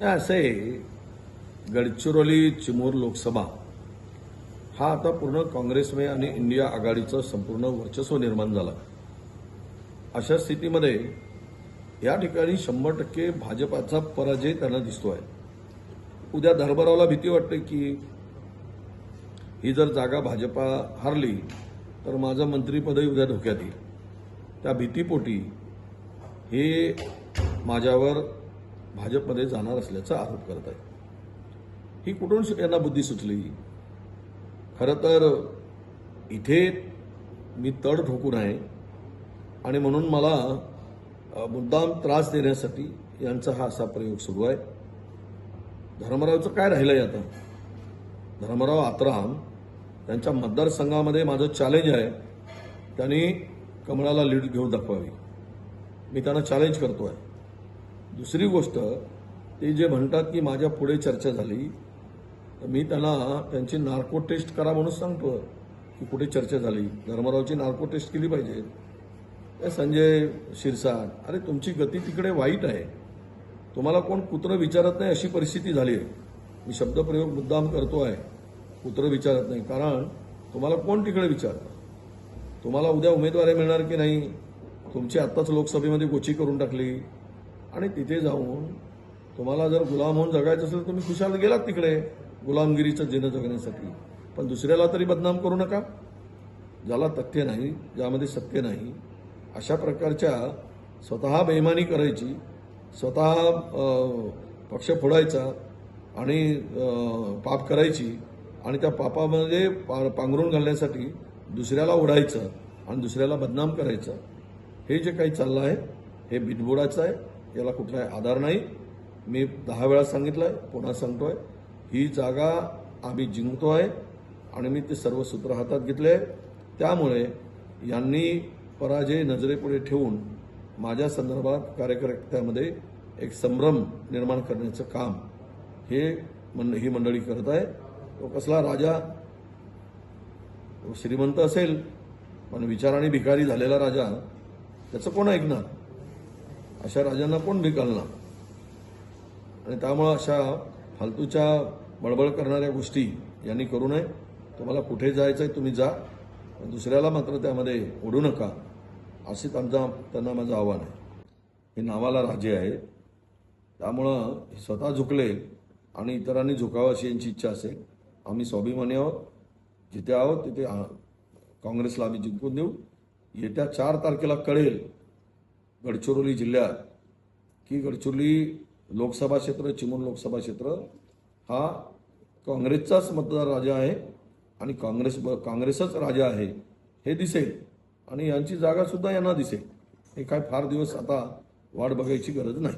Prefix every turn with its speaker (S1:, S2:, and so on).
S1: नाही, असं आहे गडचिरोली चिमूर लोकसभा हा आता पूर्ण काँग्रेसमय आणि इंडिया आघाडीचं संपूर्ण वर्चस्व निर्माण झालं. अशा स्थितीमध्ये या ठिकाणी शंभर टक्के भाजपाचा पराजय त्यांना दिसतोय. उद्या धर्मरावला भीती वाटते की ही जर जागा भाजपा हारली तर माझं मंत्रीपदही उद्या धोक्यात येईल. त्या भीतीपोटी हे माझ्यावर भाजपमध्ये जाणार असल्याचा आरोप करत आहे. ही कुठून यांना बुद्धी सुचली? खरं तर इथे मी तड ठोकून आहे आणि म्हणून मला मुद्दाम त्रास देण्यासाठी यांचा हा असा प्रयोग सुरू आहे. धर्मरावचं काय राहिलं आहे आता? धर्मराव आत्राम त्यांच्या मतदारसंघामध्ये माझं चॅलेंज आहे. त्यांनी कमळाला लीड घेऊन दाखवावी. मी त्यांना चॅलेंज करतो आहे दुसरी गोष्ट ते जे म्हणतात की माझ्या पुढे चर्चा झाली तर मी त्यांना त्यांची नार्को टेस्ट करा म्हणून सांगतो की कुठे चर्चा झाली. धर्मरावची नार्को टेस्ट केली पाहिजे. ए, संजय शिरसाट अरे तुमची गती तिकडे वाईट आहे. तुम्हाला कोण कुत्रं विचारत नाही अशी परिस्थिती झाली आहे. मी शब्दप्रयोग मुद्दाम करतो आहे. कुत्रं विचारत नाही. कारण तुम्हाला कोण तिकडे विचारतं? तुम्हाला उद्या उमेदवारी मिळणार की नाही? तुमची आत्ताच लोकसभेमध्ये गोची करून टाकली. आणि तिथे जाऊन तुम्हाला जर गुलाम होऊन जगायचं असेल तर तुम्ही खुशाल गेलात तिकडे गुलामगिरीचं जीनं जगण्यासाठी. पण दुसऱ्याला तरी बदनाम करू नका. ज्याला तथ्य नाही ज्यामध्ये सत्य नाही अशा प्रकारच्या स्वतः बेमानी करायची स्वतः पक्ष फोडायचा आणि पाप करायची आणि त्या पापामध्ये पा पांघरून घालण्यासाठी दुसऱ्याला ओढायचं आणि दुसऱ्याला बदनाम करायचं. हे जे काही चाललं आहे हे बिनबुडाचं आहे. याला कुठलाही आधार नाही. मी दहा वेळा सांगितलं आहे पुन्हा सांगतोय ही जागा आम्ही जिंकतो आहे आणि मी ते सर्व सूत्र हातात घेतले. त्यामुळे यांनी पराजय नजरेपुढे ठेवून माझ्या संदर्भात कार्यकर्त्यामध्ये एक संभ्रम निर्माण करण्याचं काम हे मंड ही मंडळी करत आहे. तो कसला राजा श्रीमंत असेल पण विचाराने भिकारी झालेला राजा त्याचं कोण ऐकणार? अशा राजांना कोण भिकालणार आणि त्यामुळं अशा फालतूच्या बळबळ करणाऱ्या गोष्टी यांनी करू नये. तुम्हाला कुठे जायचं आहे तुम्ही जा. पण दुसऱ्याला मात्र त्यामध्ये ओढू नका. असेच आमचा त्यांना माझं आव्हान आहे. हे नावाला राजे आहे. त्यामुळं स्वतः झुकले आणि इतरांनी झुकावं अशी यांची इच्छा असेल. आम्ही स्वाभिमानी आहोत. जिथे आहोत तिथे काँग्रेसला आम्ही जिंकून देऊ. येत्या चार तारखेला कळेल गडचिरोली जिल्ह्यात की गडचिरोली लोकसभा क्षेत्र चिमूर लोकसभा क्षेत्र हा काँग्रेसचाच मतदार राजा आहे आणि काँग्रेस काँग्रेसच राजा आहे हे दिसेल. आणि यांची जागासुद्धा यांना दिसेल. हे काय फार दिवस आता वाट बघायची गरज नाही.